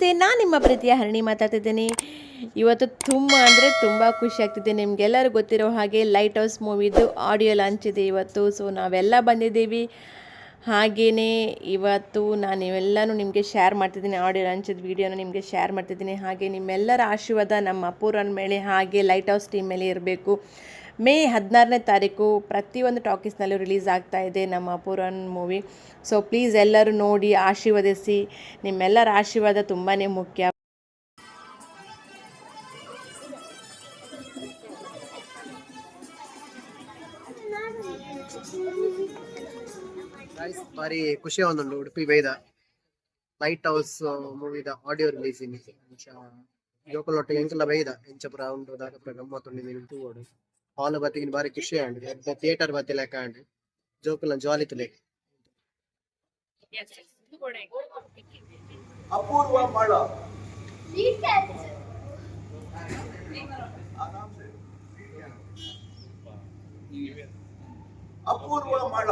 ನಮಸ್ತೆ, ನಾನು ನಿಮ್ಮ ಪ್ರೀತಿಯ ಹರಣಿ ಮಾತಾಡ್ತಿದ್ದೀನಿ. ಇವತ್ತು ತುಂಬ ಅಂದರೆ ತುಂಬ ಖುಷಿ ಆಗ್ತಿದೆ ನಿಮಗೆಲ್ಲರೂ ಗೊತ್ತಿರೋ ಹಾಗೆ ಲೈಟ್ ಹೌಸ್ ಮೂವಿದು ಆಡಿಯೋ ಲಾಂಚ್ ಇದೆ ಇವತ್ತು. ಸೊ ನಾವೆಲ್ಲ ಬಂದಿದ್ದೀವಿ. ಹಾಗೆಯೇ ಇವತ್ತು ನಾನು ಇವೆಲ್ಲನೂ ನಿಮಗೆ ಶೇರ್ ಮಾಡ್ತಿದ್ದೀನಿ. ಆಡಿಯೋ ಲಾಂಚದ ವೀಡಿಯೋನ ನಿಮಗೆ ಶೇರ್ ಮಾಡ್ತಿದ್ದೀನಿ. ಹಾಗೆ ನಿಮ್ಮೆಲ್ಲರ ಆಶೀರ್ವಾದ ನಮ್ಮ ಅಪೂರ್ವನ ಮೇಲೆ, ಹಾಗೆ ಲೈಟ್ ಹೌಸ್ ಟೀಮ್ ಮೇಲೆ ಇರಬೇಕು. ಮೇ ಹದಿನಾರನೇ ತಾರೀಕು ಪ್ರತಿಯೊಂದು ಟಾಕೀಸ್ನಲ್ಲೂ ರಿಲೀಸ್ ಆಗ್ತಾ ಇದೆ ನಮ್ಮ ಅಪೂರ್ವನ್ ಮೂವಿ. ಸೊ ಪ್ಲೀಸ್ ಎಲ್ಲರೂ ನೋಡಿ, ಆಶೀರ್ವದಿಸಿ. ನಿಮ್ಮೆಲ್ಲರ ಆಶೀರ್ವಾದ ತುಂಬಾ ಮುಖ್ಯ. ಭಾರಿ ಖುಷಿ ಒಂದು ಉಡುಪಿ ವೇದ. ಲೈಟ್ ಹೌಸ್ ಮೂವಿದ ಆಡಿಯೋ ರಿಲೀಸ್ ಜೋಕಲ್ ಒಟ್ಟಿಗೆ ಎಂಕಲ್ಲ ಬೈದ ಎಂಚ ಪುರ ಗಮ್ಮತ್ತುಂಡು ತೂಗೋಡು ಹಾಲ್ ಬತ್ತಿಗಿನ ಬಾರಿ ಖುಷಿ ಆಂಡ್ ಥಿಯೇಟರ್ ಬತ್ತಿ ಲೆಕ್ಕ ಆಂಡ್ ಜೋಕುಲ ಜಾಲಿ ತುಲೆ. ಅಪೂರ್ವ ಮಳ. ಅಪೂರ್ವ ಮಳ.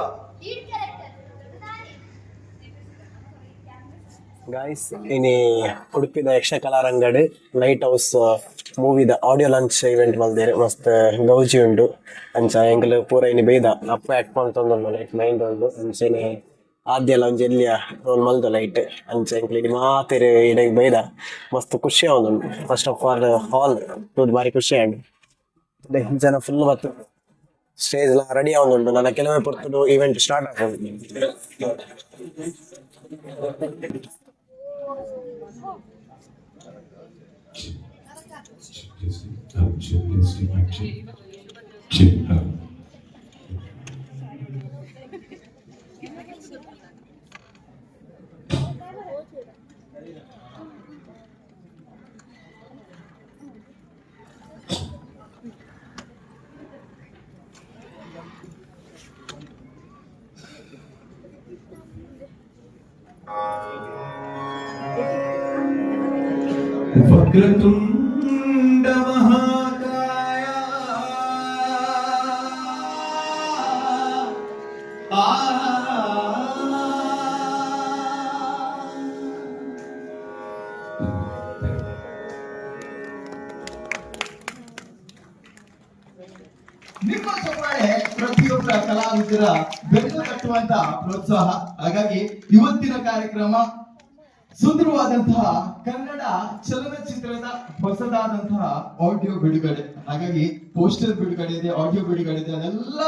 ಗಾಯ್ಸ್ ಇನಿ ಉಡುಪಿದ ಯಕ್ಷ ಕಲಾರಂಗಡ್ ಲೈಟ್ ಹೌಸ್ ಮೂವಿದ ಆಡಿಯೋ ಲಾಂಚ್ ಇವೆಂಟ್ ಮಲ್ದೆರ್ ಮಸ್ತ್ ಗೌಜಿ ಉಂಡು ಅಂಚ ಎಂಕಲ್ ಪೂರ ಇನ್ನು ಬೇಯ್ದ ಅಪ್ಪ ಆಕ್ಟ್ ಮಾಡ್ತೊಂದು ಲೈಟ್ ಮೈಂಡ್ ಒಂದು ಅಂಚೆನೆ ಆದ್ಯಲ ಒಂಜಿ ಎಲ್ಲಿಯ ರೋಲ್ ಮಲ್ದು ಲೈಟ್ ಅಂಚ ಎಂಕ್ಲಿಗೆ ಮಾತೆರೆ ಇಡಗ್ ಬೇಯ್ದ ಮಸ್ತ್ ಖುಷಿ ಆವೊಂದುಂಡು ಫಸ್ಟ್ ಆಫ್ ಆಲ್ ಹಾಲ್ ತೂದ್ ಭಾರಿ ಖುಷಿ ಡೆ ಜನ ಫುಲ್ ಬತ್ತು ಸ್ಟೇಜ್ ಎಲ್ಲ ರೆಡಿ ಆವೊಂದುಂಡು ನನ್ನ ಕೆಲವೇ ಪೊರ್ತುಡು ಇವೆಂಟ್ ಸ್ಟಾರ್ಟ್ ಆಗೋದು Esse aqui, esse ಬೆನ್ನು ಪ್ರೋತ್ಸಾಹ. ಹಾಗಾಗಿ ಇವತ್ತಿನ ಕಾರ್ಯಕ್ರಮ ಸುಂದರವಾದಂತಹ ಕನ್ನಡ ಚಲನಚಿತ್ರದ ಹೊಸದಾದಂತಹ ಆಡಿಯೋ ಬಿಡುಗಡೆ. ಹಾಗಾಗಿ ಪೋಸ್ಟರ್ ಬಿಡುಗಡೆ ಇದೆ ಆಡಿಯೋ ಬಿಡುಗಡೆ ಇದೆ, ಅದೆಲ್ಲ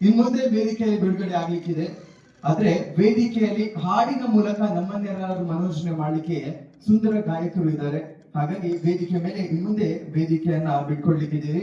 ಇನ್ನೊಂದೇ ವೇದಿಕೆಯಲ್ಲಿ ಬಿಡುಗಡೆ ಆಗ್ಲಿಕ್ಕಿದೆ. ಆದ್ರೆ ವೇದಿಕೆಯಲ್ಲಿ ಹಾಡಿನ ಮೂಲಕ ನಮ್ಮನ್ನೆಲ್ಲರೂ ಮನೋರಂಜನೆ ಮಾಡಲಿಕ್ಕೆ ಸುಂದರ ಗಾಯಕರು ಇದ್ದಾರೆ. ಹಾಗಾಗಿ ವೇದಿಕೆ ಮೇಲೆ ಇನ್ನೊಂದೇ ವೇದಿಕೆಯನ್ನ ಬಿಟ್ಕೊಡ್ಲಿಕ್ಕಿದ್ದೀರಿ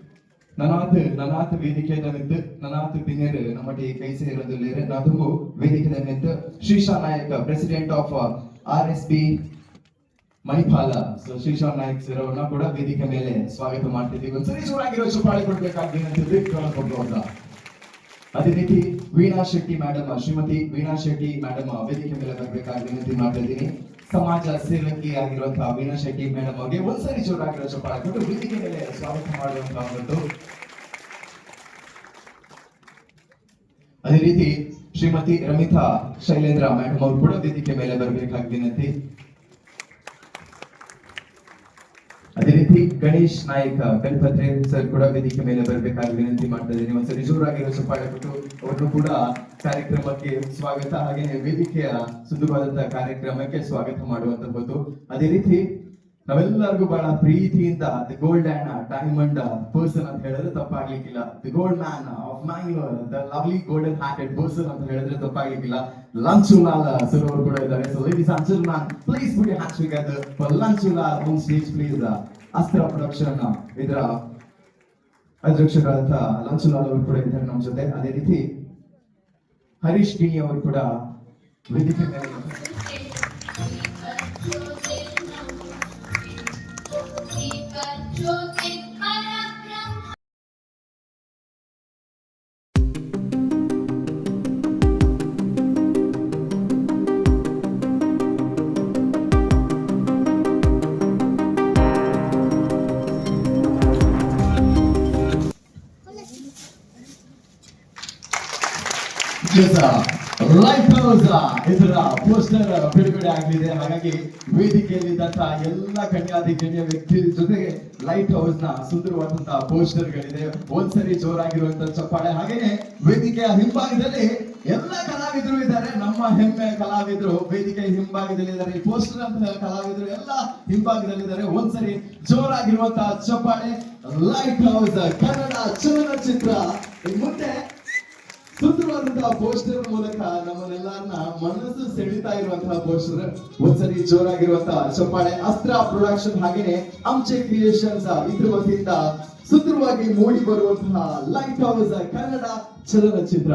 ನನಾತ್ ನನಾತ್ ವೇದಿಕೆ ಮಿತ್ತು ನನಾತ್ ಪಿನ್ಯರ್ ನಮ್ಮಟಿ ಕೈ ಸೇರೋದಿಲ್ಲ ನದುಗು ವೇದಿಕೆ ಮಿತ್ತು Shrisha Nayak president of R S B Manipal so Shrisha Nayak sir ಅವ್ರನ್ನ ಕೂಡ ವೇದಿಕೆ ಮೇಲೆ ಸ್ವಾಗತ ಮಾಡ್ತಿದ್ದೀವಿ. ಒಂದ್ಸರಿ ಜೋರಾಗಿರೋ ಚುಪಾಳಿ ಕೊಡ್ಬೇಕಾಗಿ ಅಂತ. ಅದೇ ರೀತಿ ವೀಣಾ ಶೆಟ್ಟಿ ಮೇಡಮ್ ಶ್ರೀಮತಿ ವೀಣಾ ಶೆಟ್ಟಿ ಮೇಡಮ್ ವೇದಿಕೆ ಮೇಲೆ ಬರ್ಬೇಕಾಗಿ ವಿನಂತಿ ಮಾಡ್ತಾ ಇದ್ದೀನಿ. ಸಮಾಜ ಸೇವಕಿ ಆಗಿರುವಂತಹ ವೀಣಾ ಶೆಟ್ಟಿ ಮೇಡಮ್ ಅವರಿಗೆ ಒಂದ್ಸರಿ ಜೋರಾಗಿರೋ ಚಪ್ಪಾಳೆ ಕೊಟ್ಟು ವೇದಿಕೆ ಮೇಲೆ ಸ್ವಾಗತ ಮಾಡುವಂತಹ ಒಂದು ಅದೇ ರೀತಿ ಶ್ರೀಮತಿ ರಮಿತಾ ಶೈಲೇಂದ್ರ ಮೇಡಮ್ ಅವರು ಕೂಡ ವೇದಿಕೆ ಮೇಲೆ ಬರಬೇಕಾಗಿ ವಿನಂತಿ. ಅದೇ ರೀತಿ ಗಣೇಶ್ ನಾಯಕ್ ಗಣಪತ್ರೆ ಸರ್ ಕೂಡ ವೇದಿಕೆ ಮೇಲೆ ಬರಬೇಕಾಗಿ ವಿನಂತಿ ಮಾಡ್ತಾ ಇದ್ದೀನಿ. ಒಂದ್ಸರಿ ಜೋರಾಗಿರೋ ಚಪ್ಪಾಳೆ ಕೊಟ್ಟು ಅವರನ್ನು ಕೂಡ ಕಾರ್ಯಕ್ರಮಕ್ಕೆ ಸ್ವಾಗತ. ಹಾಗೆ ವೇದಿಕೆಯ ಸುಂದರವಾದಂತಹ ಕಾರ್ಯಕ್ರಮಕ್ಕೆ ಸ್ವಾಗತ ಮಾಡುವಂತಹದ್ದು. ಅದೇ ರೀತಿ ನಾವೆಲ್ಲರಿಗೂ ಬಹಳ ಪ್ರೀತಿಯಿಂದ the gold and diamond person ಅಂತ ಹೇಳಿದ್ರೆ ತಪ್ಪಾಗ್ಲಿಕ್ಕಿಲ್ಲ. The gold man of Mangalore the lovely golden hearted person ಅಂತ ಹೇಳಿದ್ರೆ ತಪ್ಪಾಗ್ಲಿಕ್ಕಿಲ್ಲ. ಲಂಚುಲಾಲ್ ಸರ್ ಅವರು ಕೂಡ ಇದ್ದಾರೆ. So ladies ಅಂಚಲ್ man please put hands together for Lanchulal on stage please Astra production ಇದರ ಅಧ್ಯಕ್ಷರಾದಂತ ಲಂಚುಲಾಲ್ ಅವರು ಕೂಡ ಇದ್ದಾರೆ ನಮ್ಮ ಜೊತೆ. ಅದೇ ರೀತಿ ಹರೀಶ್ ಗಿಣಿ ಅವರು ಕೂಡ ವೇದಿಕೆ ಮೇಲೆ ಲೈಟ್ ಹೌಸ್ ಇದರ ಪೋಸ್ಟರ್ ಬಿಡುಗಡೆ ಆಗಲಿದೆ ಹಾಗಾಗಿ ವೇದಿಕೆಯಲ್ಲಿದ್ದಂತಹ ಎಲ್ಲ ಕನ್ಯಾದಿ ಗಣ್ಯ ವ್ಯಕ್ತಿ ಜೊತೆಗೆ ಲೈಟ್ ಹೌಸ್ನ ಸುಂದರವಾದಂತಹ ಪೋಸ್ಟರ್ ಗಳಿದೆ. ಒಂದ್ಸರಿ ಜೋರಾಗಿರುವಂತಹ ಚಪ್ಪಾಳೆ. ಹಾಗೇನೆ ವೇದಿಕೆಯ ಹಿಂಭಾಗದಲ್ಲಿ ಎಲ್ಲ ಕಲಾವಿದರು ಇದ್ದಾರೆ. ನಮ್ಮ ಹೆಮ್ಮೆ ಕಲಾವಿದರು ವೇದಿಕೆಯ ಹಿಂಭಾಗದಲ್ಲಿ ಇದ್ದಾರೆ. ಈ ಪೋಸ್ಟರ್ ಅಂತ ಕಲಾವಿದರು ಎಲ್ಲ ಹಿಂಭಾಗದಲ್ಲಿದ್ದಾರೆ ಒಂದ್ಸರಿ ಜೋರಾಗಿರುವಂತಹ ಚಪ್ಪಾಳೆ. ಲೈಟ್ ಹೌಸ್ ಕನ್ನಡ ಚಲನಚಿತ್ರ. ಮುಂದೆ ಸುಂದರವಾದಂತಹ ಪೋಸ್ಟರ್ ಮೂಲಕ ನಮ್ಮನ್ನೆಲ್ಲರನ್ನ ಮನಸ್ಸು ಸೆಳಿತಾ ಇರುವಂತಹ ಪೋಸ್ಟರ್ ಒಂದ್ಸರಿ ಜೋರಾಗಿರುವಂತಹ ಚಪ್ಪಾಳೆ ಅಸ್ತ್ರ ಪ್ರೊಡಕ್ಷನ್ ಹಾಗೇನೆ ಅಂಚೆ ಕ್ರಿಯೇಷನ್ಸ್ ಇದ್ರ ವತಿಯಿಂದ ಸುಂದರವಾಗಿ ಮೂಡಿ ಬರುವಂತಹ ಲೈಟ್ ಹೌಸ್ ಕನ್ನಡ ಚಲನಚಿತ್ರ.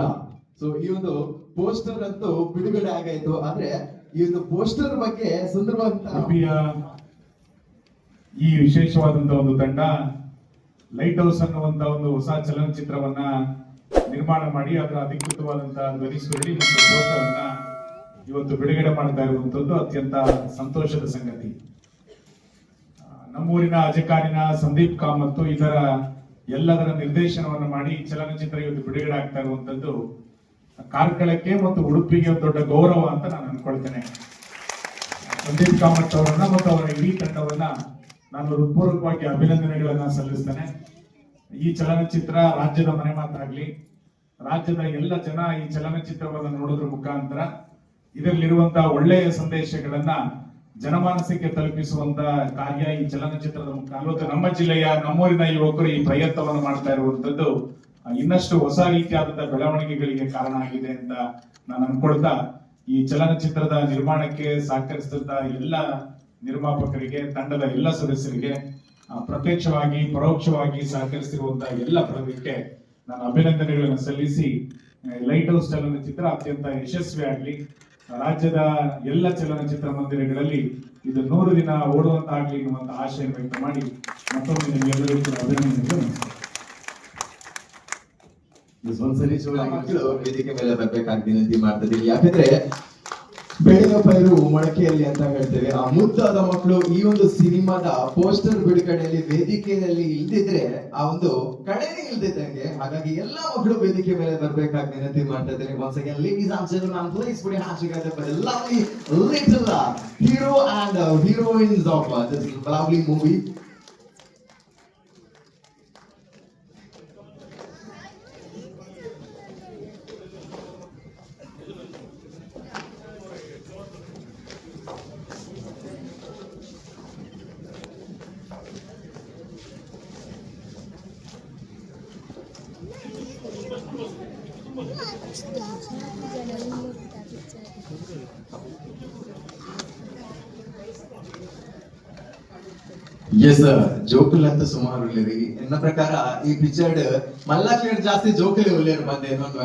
ಸೊ ಈ ಒಂದು ಪೋಸ್ಟರ್ ಅಂತೂ ಬಿಡುಗಡೆ ಆಗಾಯ್ತು ಆದ್ರೆ, ಈ ಒಂದು ಪೋಸ್ಟರ್ ಬಗ್ಗೆ ಸುಂದರವಾದಂತಹ ಈ ವಿಶೇಷವಾದಂತಹ ಒಂದು ತಂಡ ಲೈಟ್ ಹೌಸ್ ಅನ್ನುವಂತ ಒಂದು ಹೊಸ ಚಲನಚಿತ್ರವನ್ನ ನಿರ್ಮಾಣ ಮಾಡಿ ಅದರ ಅಧಿಕೃತವಾದಂತಹ ಧ್ವನಿ ಸುರಳಿ ಮತ್ತು ಇವತ್ತು ಬಿಡುಗಡೆ ಮಾಡ್ತಾ ಇರುವಂತದ್ದು ಅತ್ಯಂತ ಸಂತೋಷದ ಸಂಗತಿ. ನಮ್ಮೂರಿನ ಅಜಕಾರಿನ ಸಂದೀಪ್ ಕಾಮತ್ತು ಇದರ ಎಲ್ಲದರ ನಿರ್ದೇಶನವನ್ನು ಮಾಡಿ ಚಲನಚಿತ್ರ ಇವತ್ತು ಬಿಡುಗಡೆ ಆಗ್ತಾ ಇರುವಂತದ್ದು ಕಾರ್ಕಳಕ್ಕೆ ಮತ್ತು ಉಡುಪಿಗೆ ದೊಡ್ಡ ಗೌರವ ಅಂತ ನಾನು ಅನ್ಕೊಳ್ತೇನೆ ಸಂದೀಪ್ ಕಾಮತ್ ಅವರನ್ನ ಮತ್ತು ಅವರ ಇಡೀ ತಂಡವನ್ನ ನಾನು ಹೃತ್ಪೂರ್ವಕವಾಗಿ ಅಭಿನಂದನೆಗಳನ್ನ ಸಲ್ಲಿಸ್ತೇನೆ. ಈ ಚಲನಚಿತ್ರ ರಾಜ್ಯದ ಮನೆ ಮಾತಾಗ್ಲಿ, ರಾಜ್ಯದ ಎಲ್ಲ ಜನ ಈ ಚಲನಚಿತ್ರವನ್ನು ನೋಡೋದ್ರ ಮುಖಾಂತರ ಇದರಲ್ಲಿರುವಂತಹ ಒಳ್ಳೆಯ ಸಂದೇಶಗಳನ್ನ ಜನಮಾನಸಕ್ಕೆ ತಲುಪಿಸುವಂತ ಕಾರ್ಯ ಈ ಚಲನಚಿತ್ರದ ಮುಖಾಂತರ ನಮ್ಮ ಜಿಲ್ಲೆಯ ನಮ್ಮೂರಿನ ಯುವಕರು ಈ ಪ್ರಯತ್ನವನ್ನು ಮಾಡ್ತಾ ಇರುವಂತದ್ದು ಇನ್ನಷ್ಟು ಹೊಸ ರೀತಿಯಾದಂತಹ ಬೆಳವಣಿಗೆಗಳಿಗೆ ಕಾರಣ ಆಗಿದೆ ಅಂತ ನಾನು ಅನ್ಕೊಳ್ತಾ ಈ ಚಲನಚಿತ್ರದ ನಿರ್ಮಾಣಕ್ಕೆ ಸಹಕರಿಸಿದಂತ ಎಲ್ಲ ನಿರ್ಮಾಪಕರಿಗೆ, ತಂಡದ ಎಲ್ಲ ಸದಸ್ಯರಿಗೆ ಪ್ರತ್ಯಕ್ಷವಾಗಿ, ಪರೋಕ್ಷವಾಗಿ ಸಹಕರಿಸಿರುವಂತಹ ಎಲ್ಲ ಪ್ರವೃತ್ತಿಗೆ ನಾನು ಅಭಿನಂದನೆಗಳನ್ನು ಸಲ್ಲಿಸಿ ಲೈಟ್ ಹೌಸ್ ಚಲನಚಿತ್ರ ಅತ್ಯಂತ ಯಶಸ್ವಿ ಆಗಲಿ. ರಾಜ್ಯದ ಎಲ್ಲ ಚಲನಚಿತ್ರ ಮಂದಿರಗಳಲ್ಲಿ ಇದು ನೂರು ದಿನ ಓಡುವಂತಾಗ್ಲಿ ಎನ್ನುವಂತಹ ಆಶಯ ವ್ಯಕ್ತ ಮಾಡಿ ಮತ್ತೊಮ್ಮೆ ನಿಮಗೆಲ್ಲರಿಗೂ ಕೂಡ ಅಭಿನಂದನೆಗಳು ಮಕ್ಕಳು ವೇದಿಕೆ ಮೇಲೆ ಬರ್ಬೇಕಾಗಿ ವಿನಂತಿ ಮಾಡ್ತಿದ್ದೀನಿ ಯಾಕಂದ್ರೆ ಬೆಳೆದ ಪೈರು ಮೊಳಕೆಯಲ್ಲಿ ಅಂತ ಹೇಳ್ತೇವೆ. ಆ ಮುದ್ದಾದ ಮಕ್ಕಳು ಈ ಒಂದು ಸಿನಿಮಾದ ಪೋಸ್ಟರ್ ಬಿಡುಗಡೆಯಲ್ಲಿ ವೇದಿಕೆಯಲ್ಲಿ ಇಲ್ದಿದ್ರೆ ಆ ಒಂದು ಕಡೆಯೇ ಇಲ್ದಿದ್ದಂಗೆ ಹಾಗಾಗಿ ಎಲ್ಲಾ ಮಕ್ಕಳು ವೇದಿಕೆ ಮೇಲೆ ಬರ್ಬೇಕಾಗಿ ವಿನಂತಿ ಮಾಡ್ತಾ ಇದ್ದೀನಿ. Once again ladies please put ಬಿಡಿ lovely little hero little heroines of this lovely heroines ಎಸ್ ಜೋಕುಲ್ ಅಂತ ಸುಮಾರು ಉಳ್ಳೇರಿ ಎನ್ನ ಪ್ರಕಾರ ಈ ಪಿಕ್ಚರ್ಡ್ ಮಲ್ಲಾಕ್ಲೇಡ್ ಜಾಸ್ತಿ ಜೋಕಲಿ ಉಳ್ಳೇರು ಬಂದೆ ಅನ್ನೋದು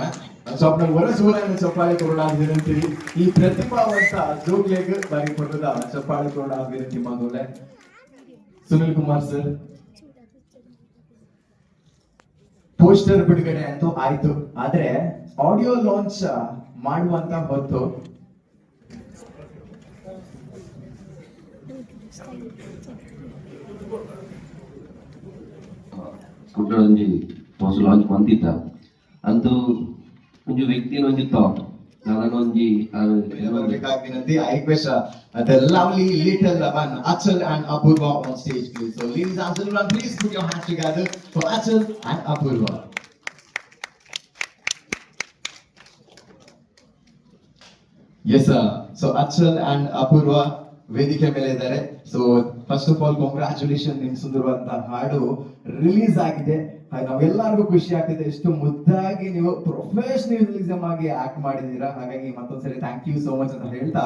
ಚೊಪ್ನ ಹೊರ ಜೋರಾಗಿ ಚಪ್ಪಾಳಿ ಕೊರೋಡ ವಿನಂತಿರಿ ಈ ಪ್ರತಿಭಾವಂತ ಜೋಕ್ಲೆಗ್ ಬಾರಿ ಕೊಡದ ಚಪ್ಪಾಳಿ ಕೊರೋಡ ವಿನಂತಿ ಮಾಡೋಲೆ ಸುನಿಲ್ ಕುಮಾರ್ ಸರ್ ಪೋಸ್ಟರ್ ಬಿಡುಗಡೆ ಅಂತೂ ಆಯ್ತು. ಆದ್ರೆ ಆಡಿಯೋ ಲಾಂಚ್ ಮಾಡುವಂತ ಹೊತ್ತು ಒಂಜಿ ಲಾಂಚ್ ಮಂತಿದ್ದ ಅಂತೂ ಒಂದು ವ್ಯಕ್ತಿ ಒಂಜಿ ಥಾಟ್ ನಾನು ಒಂಜಿ ಬರ್ಬೇಕಾಗಿ ವಿನಂತಿ I request the lovely little one Achal and Apurva on stage please so ladies and gentlemen please put your hands together for Achal and Apurva yes so Achal and Apurva ವೇದಿಕೆ ಮೇಲೆ ಇದ್ದಾರೆ so first of all congratulation ನಿಮ್ ಸುಂದರವಾದಂತಹ ಹಾಡು release ಆಗಿದೆ ಹಾಗೆ ನಾವೆಲ್ಲರಿಗೂ ಖುಷಿ ಆಗ್ತಿದೆ. ಎಷ್ಟು ಮುದ್ದಾಗಿ ನೀವು ಪ್ರೊಫೆಷನಲಿಸಮ್ ಆಗಿ ಆಕ್ಟ್ ಮಾಡಿದೀರಾ ಹಾಗಾಗಿ ಮತ್ತೊಂದ್ಸರಿ ಥ್ಯಾಂಕ್ ಯು ಸೋ ಮಚ್ ಅಂತ ಹೇಳ್ತಾ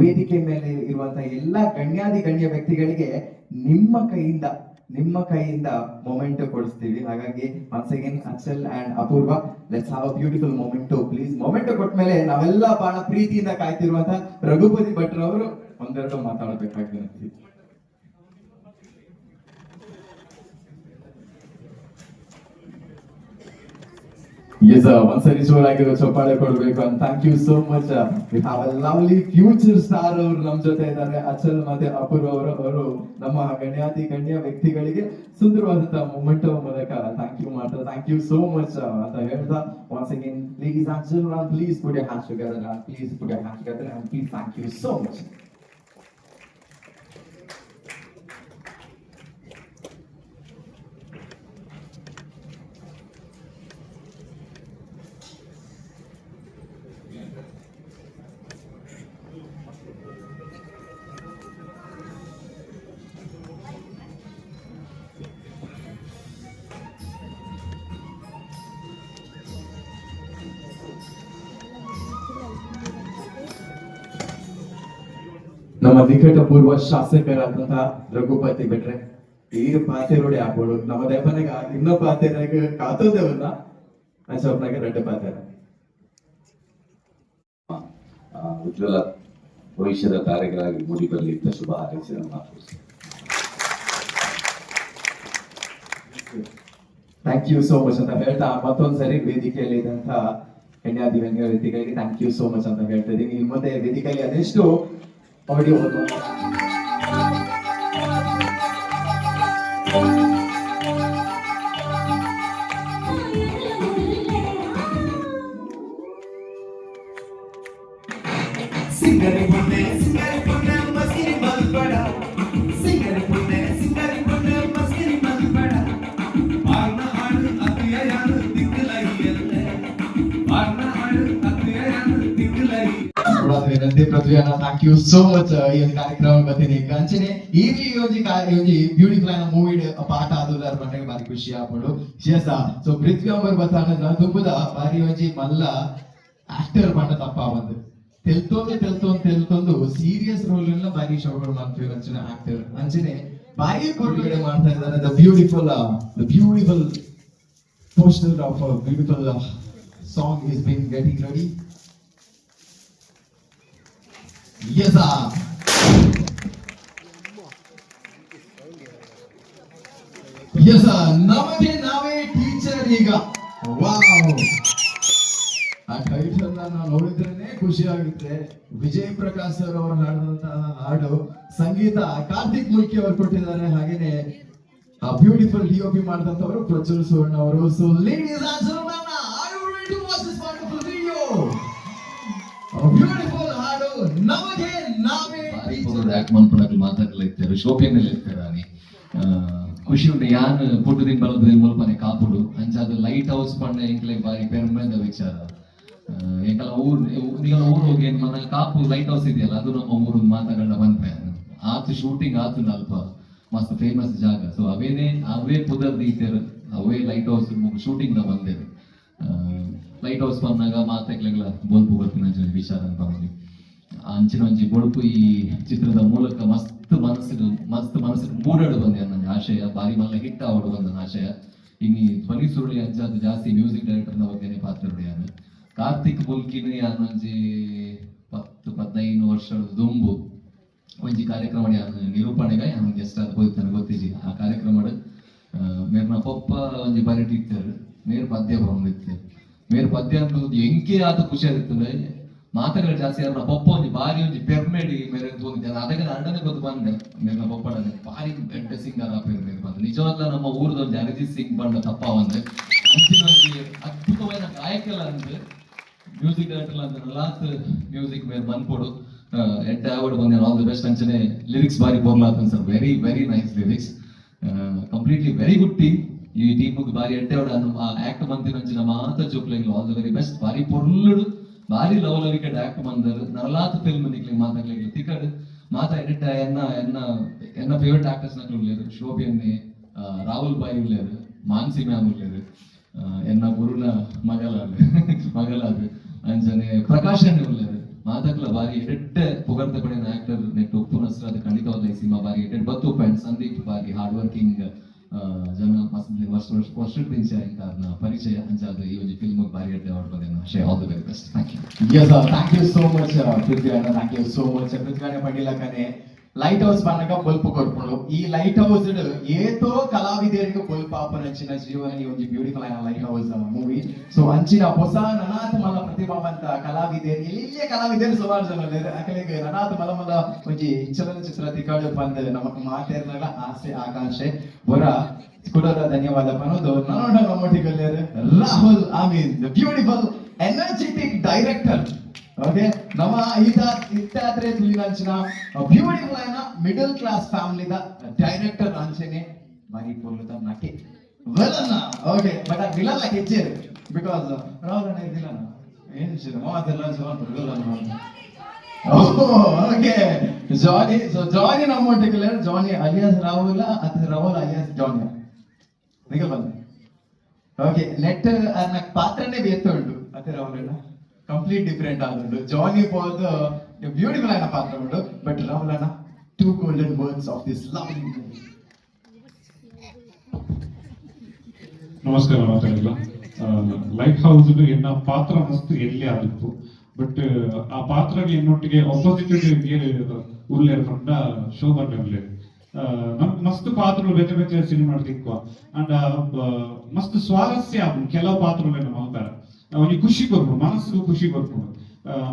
ವೇದಿಕೆ ಮೇಲೆ ಇರುವಂತಹ ಎಲ್ಲಾ ಗಣ್ಯಾದಿ ಗಣ್ಯ ವ್ಯಕ್ತಿಗಳಿಗೆ ನಿಮ್ಮ ಕೈಯಿಂದ ನಿಮ್ಮ ಕೈಯಿಂದ ಮೊಮೆಂಟ್ ಕೊಡಿಸ್ತೀವಿ. ಹಾಗಾಗಿ once again Achal and Apurva let's have a beautiful moment please moment ಕೊಟ್ಮೇಲೆ ನಾವೆಲ್ಲ ಬಹಳ ಪ್ರೀತಿಯಿಂದ ಕಾಯ್ತಿರುವಂತಹ ರಘುಪತಿ ಭಟ್ರು ಅವರು ಒಂದೆರಡು ಮಾತಾಡಬೇಕಾಗಿ ವಿನಂತಿ ಎಸ್ ಒಂದ್ಸರಿ ಜೋರಾಗಿರೋ ಚಪ್ಪಾಳೆ ಕೊಡ್ಬೇಕು ಅಂತ thank you so much we have a lovely future star ಅವರು ನಮ್ ಜೊತೆ ಇದ್ದಾರೆ ಅಚಲ್ ಮತ್ತೆ ಅಪೂರ್ವ ಅವರು ಅವರು ನಮ್ಮ ಗಣ್ಯಾತಿ, ಗಣ್ಯ ವ್ಯಕ್ತಿಗಳಿಗೆ ಸುಂದರವಾದಂತಹ ಮೂಮೆಂಟ್ ಮೂಲಕ ಥ್ಯಾಂಕ್ ಯು ಮಾಡ್ತಾರೆ ಥ್ಯಾಂಕ್ ಯು ಸೋ ಮಚ್ ಅಂತ ಹೇಳ್ತಾ once again please Achal please put your hands together please put your hands together and please thank you so much ನಮ್ಮ ನಿಕಟಪೂರ್ವ ಶಾಸಕರಾದಂತಹ ರಘುಪತಿ ಬಿಟ್ರೆ ಈ ಪಾತೆರೋಡಿ ಆಗ್ಬೋದು ನಮ್ಮ ದೇವನಾಗ ಇನ್ನೂ ಪಾತೆರಾಗ ಕಾತೋದೇವನ್ನ ಅಶೋಕ್ನಾಗ ರೆಡ್ಡ ಪಾತೆರ. ಉಜ್ವಲ ಭವಿಷ್ಯದ ತಾರೆಗಳಾಗಿ ಮೂಡಿ ಬರಲಿ ಅಂತ ಶುಭ ಹಾರೈಸಿ ನಮ್ಮ ಥ್ಯಾಂಕ್ ಯು ಸೋ ಮಚ್ ಅಂತ ಹೇಳ್ತಾ ಮತ್ತೊಂದ್ಸರಿ ವೇದಿಕೆಯಲ್ಲಿ ಇದ್ದಂತ ಹೆಣ್ಯಾದಿ ಗಣ್ಯ ವ್ಯಕ್ತಿಗಳಿಗೆ ಥ್ಯಾಂಕ್ ಯು ಸೋ ಮಚ್ ಅಂತ ಹೇಳ್ತಾ ಇದೀನಿ ಇನ್ನು ಮುಂದೆ ವೇದಿಕೆಯಲ್ಲಿ ಅದೆಷ್ಟು ಆಡಿಯೋ ಸಿಂಗರಿ ವಿನಂತಿ ಥ್ಯಾಂಕ್ ಯು ಸೋ ಮಚ್ ಈ ಒಂದು ಕಾರ್ಯಕ್ರಮ ಬರ್ತೀನಿ. ಅಂಚನೆ ಈ ಒಂಜಿ ಒಂಜಿ ಬ್ಯೂಟಿಫುಲ್ ಆನ ಮೂವಿ ಪಾಠ ಆದುಲ್ಲಾರ ಬಂದಾಗ ಬಾರಿ ಖುಷಿ ಆಗ್ಬೋದು. ಎಸ್ ಸೊ ಪೃಥ್ವಿ ಅಂಬರ್ ಬತ್ತಾನ ತುಂಬುದ ಬಾರಿ ಒಂಜಿ ಮಲ್ಲ ಆಕ್ಟರ್ ಬಂಡ ತಪ್ಪ ಒಂದು ತೆಲ್ತೊಂದು ತೆಲ್ತೊಂದು ತೆಲ್ತೊಂದು ಸೀರಿಯಸ್ ರೋಲ್ ಎಲ್ಲ ಬಾರಿ ಶೋಗಳು ಮಾಡ್ತೀವಿ ಅಂಚನೆ ಆಕ್ಟರ್ ಅಂಚನೆ ಬಾರಿ ಕೊಡುಗಡೆ ಮಾಡ್ತಾ ಇದ್ದಾರೆ. The beautiful the beautiful poster of beautiful song is been getting ready Yes, sir. ನಮಗೆ ನಾವೇ ಟೀಚರ್ ಈಗ. ವಾವ್ ಆ ಟೈಟಲ್ ನಾವು ನೋಡಿದ್ರೇನೆ ಖುಷಿ ಆಗುತ್ತೆ. ವಿಜಯ್ ಪ್ರಕಾಶ್ ಸರ್ ಅವರು ಹಾಡಿದಂತಹ ಹಾಡು ಸಂಗೀತ ಕಾರ್ತಿಕ್ ಮುಲ್ಕಿ ಅವರು ಕೊಟ್ಟಿದ್ದಾರೆ. ಹಾಗೇನೆ ಆ ಬ್ಯೂಟಿಫುಲ್ ಡಿಒಪಿ ಮಾಡಿದಂತವರು ಪ್ರಚುರ್ ಸುವರ್ಣ ಅವರು. ಸೊ ಲೇಡೀಸ್ ಯಾಕೆ ಮಾತಾಡ್ಲಿರ್ತಾರೆ ಶೋಭೆನಲ್ಲಿ ಇರ್ತಾರೆ ಆನಿ ಆ, ಖುಷಿ ಉಂಟು. ಯಾನ್ ಪುಟ್ಟದಿನ ಬಲದ ಮುಲ್ಪನೆ ಕಾಪುಡು? ಅಂಚಾದ ಲೈಟ್ ಹೌಸ್ ಪಂಡ ಎಂಕ್ಲೆ ಬಾರಿ ಪೆರ್ಮೆಂದ ವಿಚಾರ. ಆ, ಎಂಕಲ ಊರ್ ನಿಗಳ ಊರು ಹೋಗಿ ಏನ್ ಕಾಪು ಲೈಟ್ ಹೌಸ್ ಇದೆಯಲ್ಲ ಅದು ನಮ್ಮ ಊರು ಮಾತಾಡಲ್ಲ ಬಂದ್ಪೆ ಆತು ಶೂಟಿಂಗ್ ಆತು ಅಲ್ಪ ಮಸ್ತ್ ಫೇಮಸ್ ಜಾಗ. ಸೊ ಅವೇನೇ ಅವೇ ಪುದರ್ ದೀತೆರ್ ಅವೇ ಲೈಟ್ ಹೌಸ್ ಶೂಟಿಂಗ್ನ ಬಂದೇರು. ಲೈಟ್ ಹೌಸ್ ಬಂದಾಗ ಮಾತಾಗ್ಲೆಗ್ಲ ಬೋಲ್ಪು ಬರ್ತೀನಿ ವಿಚಾರ ಅಂತ ಬಂದಿ ಅಂಚಿನ ಒಂಜಿ ಬೊಡುಪು ಈ ಚಿತ್ರದ ಮೂಲಕ ಮಸ್ತ್ ಮನಸ್ಸಿನ ಮಸ್ತ್ ಮನಸ್ಸಿನ ಮೂಡಾಡು ಬಂದೆ ನನ್ನ ಆಶಯ. ಬಾರಿ ಮಲ್ಲ ಹಿಟ್ ಆವಡು ಬಂದ ಆಶಯ. ಇನ್ನು ಧ್ವನಿ ಸುರುಳಿ ಅಂಚಾದ ಜಾಸ್ತಿ ಮ್ಯೂಸಿಕ್ ಡೈರೆಕ್ಟರ್ನ ಬಗ್ಗೆನೇ ಪಾತ್ರ ಯಾನು ಕಾರ್ತಿಕ್ ಮುಲ್ಕಿನಿ ಅನ್ನೊಂಜಿ ಪತ್ತು ಪದ್ನೈದು ವರ್ಷದ ದುಂಬು. ಒಂಜಿ ಕಾರ್ಯಕ್ರಮ ನಿರೂಪಣೆಗೆ ಯಾನ್ ಗೆಸ್ಟ್ ಆದ್ ಹೋಗ್ತಾನೆ ಗೊತ್ತಿಜಿ ಆ ಕಾರ್ಯಕ್ರಮ ಮೇರ್ನ ಪೊಪ್ಪ ಒಂಜಿ ಇತ್ತರು ಮೇರ್ ಪದ್ಯ ಬಂದಿತ್ತು. ಮೇರ್ ಪದ್ಯ ಅಂತ ಎಂಕೆ ಆದ ಖುಷಿ ಆಗಿರ್ತದೆ ಮಾತುಗಳು ಜಾಸ್ತಿ ಅದ್ರ ಪೊಪ್ಪ ಒಂಜಿ ಬಾರಿ ಒಂಜಿ ಪೆರ್ಮೆಡಿ ಮೇರೆ ತೋಂದಿದ್ದೆ ಅದಕ್ಕೆ ಅಣ್ಣನೆ ಗೊತ್ತು ಬಂದೆ. ಮೇರ್ನ ಪೊಪ್ಪಡನೆ ಬಾರಿ ಬೆಡ್ಡ ಸಿಂಗ್ ಅದ ಮೇರೆ ಬಂದು. ನಮ್ಮ ಊರದೊಂದು ಅರಿಜಿತ್ ಸಿಂಗ್ ಬಂಡ ತಪ್ಪ ಒಂದು ಅಂಚಿನೊಂದು ಅದ್ಭುತವಾದ ಅದ್ಭುತమైన ಗಾಯಕಲ ಅಂದ್ರೆ ಮ್ಯೂಸಿಕ್ ಡೈರೆಕ್ಟರ್ ಅಂದ್ರೆ ಲಾಸ್ಟ್ ಮ್ಯೂಸಿಕ್ ಮೇಲೆ ಬಂದ್ಕೊಡು ಎಂಟ ಅವಾರ್ಡ್ ಬಂದೆ. ಆಲ್ ದಿ ಬೆಸ್ಟ್ ಅಂಚನೆ ಲಿರಿಕ್ಸ್ ಬಾರಿ ಬೋರ್ಲಾತನ್ sir very very nice lyrics completely very good team ಈ ಟೀಮ್ ಬಾರಿ ಎಡ್ಡೆ ಆಕ್ಟ್ ಮಂತಿನ ಮಾತ್ರ ಮಾತ ಜೋಕ್ಲೆಂಗ್ ಆಲ್ ದ ವೆರಿ ಬೆಸ್ಟ್ ಬಾರಿ ಪೊರ್ಲುಡು. ಬಾರಿ ಲವ್ ಲವಿಕೆಡ್ ಆಕ್ಟ್ ಮಂದರ್ ನರಲಾತ್ ಫಿಲ್ಮ್ ನಿಕ್ಲಿಂಗ್ ಮಾತಾಡ್ಲಿಕ್ಕೆ ತಿಕ್ಕಡ್ ಮಾತಾ ಎಡ್ಡ ಎನ್ನ ಎನ್ನ ಎನ್ನ ಫೇವರೆಟ್ ಆಕ್ಟರ್ಸ್ ನಕ್ಲು ಉಳ್ಳೇರು ಶೋಭಿ ಅನ್ನೆ ರಾಹುಲ್ ಬಾಯಿ ಉಳ್ಳೇರು ಮಾನ್ಸಿ ಮ್ಯಾಮ್ ಉಳ್ಳೇರು ಆ, ಎನ್ನ ಗುರುನ ಮಗಲಾದು ಮಗಲಾದು ಅಂಚನೆ ಪ್ರಕಾಶ್ ಅಣ್ಣೆ ಉಳ್ಳೇರು ಮಾತಕ್ಲ ಬಾರಿ ಎಡ್ಡ ಪುಗರ್ದ ಪಡೆನ ಆಕ್ಟರ್ ನೆಟ್ ಉಪ್ಪು ನಸ್ರಾದ ಖಂಡಿತವಾದ ಈ ಸಿನಿಮಾ ಬಾರಿ ಎಡ್ಡ ಬತ್ತು ಪ್ಯಾಂಟ್ ಸಂದೀಪ್ ಬಾರಿ ಹಾರ್ಡ್ ವರ್ಕಿಂಗ್ ಜನ ಮಸ್ತ್ ವರ್ಷ ವರ್ಷ ವರ್ಷ ದಿಂಚ ಇಂತ ಪರಿಚಯ ಅಂಚಾದ ಈ ಒಂದು ಫಿಲ್ಮ್ ಬಾರಿ ಎಡ್ಡ ಅವಾರ್ಡ್ ಬಂದೆ ಶೇ all the very best thank you Yes, sir. Thank you so much, uh, Prithvi Anna. Thank you so lighthouse Pannaga bulb ಕೊಡ್ಕೊಂಡು ಈ ಲೈಟ್ ಹೌಸ್ ಏತೋ ಕಲಾವಿದರಿಗೆ ಬಲ್ಪ್ ಆಪನ ಅಂಚಿನ ಜೀವನ ಈ ಒಂದು ಬ್ಯೂಟಿಫುಲ್ ಆಯ್ನ ಲೈಟ್ ಹೌಸ್ ಮೂವಿ ಸೊ ಅಂಚಿನ ಹೊಸ ನನಾಥ ಮಲ ಪ್ರತಿಭಾವಂತ ಕಲಾವಿದರು ಇಲ್ಲಿಯ ಕಲಾವಿದರು ಸುಮಾರು ಜನ ಅಕಲಿಗೆ ನನಾಥ ಮಲ ಮಲ ಒಂಜಿ ಚಲನಚಿತ್ರ ತಿಕಾಡು ಬಂದ ನಮಕ್ ಮಾತಾಡಿದಾಗ ಆಸೆ, ಆಕಾಂಕ್ಷೆ. ಬರ ಕುಡೋರ ಧನ್ಯವಾದ ಪನೋದು. ನನ್ನ ನಮ್ಮೊಟ್ಟಿಗೆ Rahul Ameen beautiful energetic director okay ನಮ್ಮ ಈತ ಇತ್ತಾದ್ರೆ ಅಂಚಿನ ಬ್ಯೂಟಿಫುಲ್ ಆಯ್ನ ಮಿಡಲ್ ಕ್ಲಾಸ್ ಫ್ಯಾಮಿಲಿದ ಡೈರೆಕ್ಟರ್ ಅಂಚೆನೆ ಬಾರಿ ಪೋಲುದ ನಟಿ ವೆಲನ್ನ. ಓಕೆ ಬಟ್ ವಿಲಲ್ಲ ಹೆಜ್ಜೆ ಬಿಕಾಸ್ ರಾವಣ ವಿಲನ ಏನು ಸಿನಿಮಾ ಅದೆಲ್ಲ zone villain okay Johnny so Johnny ನಮ್ಮ ಒಟ್ಟಿಗೆ ಜಾನಿ ಅಲಿಯಾಸ್ ರಾಹುಲ್ ಅಥವಾ ರಾಹುಲ್ ಅಲಿಯಾಸ್ ಜಾನಿ ನಿಗಲ್ ಬಂದ. ಓಕೆ ನೆಟ್ಟರ್ ನನ್ನ ಪಾತ್ರನೇ ಬೇತ ಉಂಟು. ಅದೇ ರಾಹುಲ್ ಅಣ್ಣ ಕಂಪ್ಲೀಟ್ ಡಿಫ್ರೆಂಟ್ ಆಗುಂಟು ಜಾನಿ ಪೋದು ಬ್ಯೂಟಿಫುಲ್ ಆಯ್ನ ಪಾತ್ರ ಉಂಟು ಬಟ್ ರಾಹುಲ್ ಅಣ್ಣ two golden words of this loving ನಮಸ್ಕಾರ ಮಾತಾಡಿಲ್ಲ ಲೈಟ್ ಹೌಸ್ ಎನ್ನ ಪಾತ್ರ ಮಸ್ತ್ ಎಲ್ಲಿ ಆಗಿತ್ತು ಬಟ್ ಆ ಪಾತ್ರ ಎನ್ನೊಟ್ಟಿಗೆ ಅಪೋಸಿಟ್ ಉಳ್ಳೇರ್ ಪಂಡ ಶೋಭನ್ ಉಳ್ಳೇರ್ ನಮ್ಗೆ ಮಸ್ತ್ ಪಾತ್ರ ಬೇರೆ ಬೇರೆ ಸಿನಿಮಾ ತಿಕ್ಕುವ ಅಂಡ್ ಮಸ್ತ್ ಸ್ವಾರಸ್ಯ ಕೆಲವು ಪಾತ್ರಗಳು ಮಲ್ತಾರ ಅವನಿಗೆ ಖುಷಿ కొరకు ಮನಸ್ಸು ಖುಷಿ కొరకు.